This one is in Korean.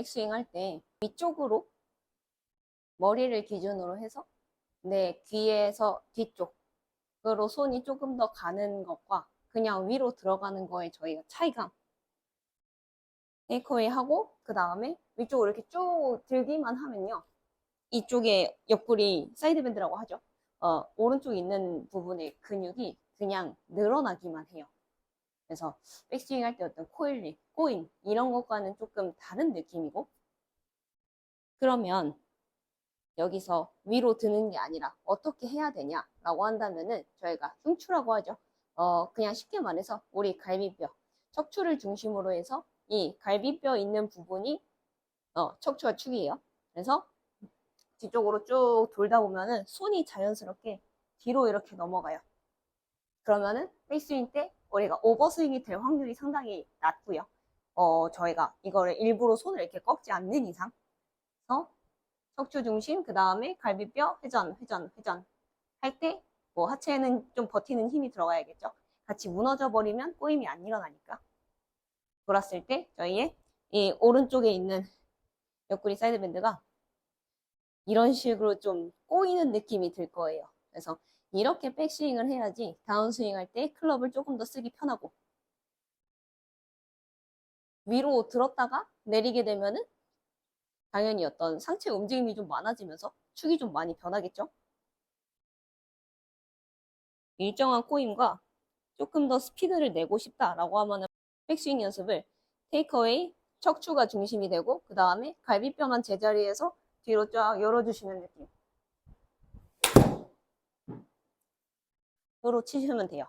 백스윙 할 때 위쪽으로 머리를 기준으로 해서 내 귀에서 뒤쪽으로 손이 조금 더 가는 것과 그냥 위로 들어가는 거에 저희가 차이감. 테이크웨이 하고 그 다음에 위쪽으로 이렇게 쭉 들기만 하면요. 이쪽에 옆구리 사이드밴드라고 하죠. 어, 오른쪽 있는 부분의 근육이 그냥 늘어나기만 해요 그래서 백스윙 할 때 어떤 코일링, 꼬임 이런 것과는 조금 다른 느낌이고 그러면 여기서 위로 드는 게 아니라 어떻게 해야 되냐라고 한다면은 저희가 흉추라고 하죠. 어 그냥 쉽게 말해서 우리 갈비뼈, 척추를 중심으로 해서 이 갈비뼈 있는 부분이 어 척추가 축이에요. 그래서 뒤쪽으로 쭉 돌다 보면은 손이 자연스럽게 뒤로 이렇게 넘어가요. 그러면은 백스윙 때 우리가 오버스윙이 될 확률이 상당히 낮고요. 어, 저희가 이거를 일부러 손을 이렇게 꺾지 않는 이상, 어, 척추 중심, 그 다음에 갈비뼈, 회전, 회전, 회전 할 때, 뭐 하체에는 좀 버티는 힘이 들어가야겠죠. 같이 무너져 버리면 꼬임이 안 일어나니까. 돌았을 때 저희의 이 오른쪽에 있는 옆구리 사이드밴드가 이런 식으로 좀 꼬이는 느낌이 들 거예요. 그래서 이렇게 백스윙을 해야지 다운스윙 할 때 클럽을 조금 더 쓰기 편하고 위로 들었다가 내리게 되면은 당연히 어떤 상체 움직임이 좀 많아지면서 축이 좀 많이 변하겠죠? 일정한 꼬임과 조금 더 스피드를 내고 싶다라고 하면은 백스윙 연습을 테이크어웨이 척추가 중심이 되고 그 다음에 갈비뼈만 제자리에서 뒤로 쫙 열어주시는 느낌. 으로 치시면 돼요.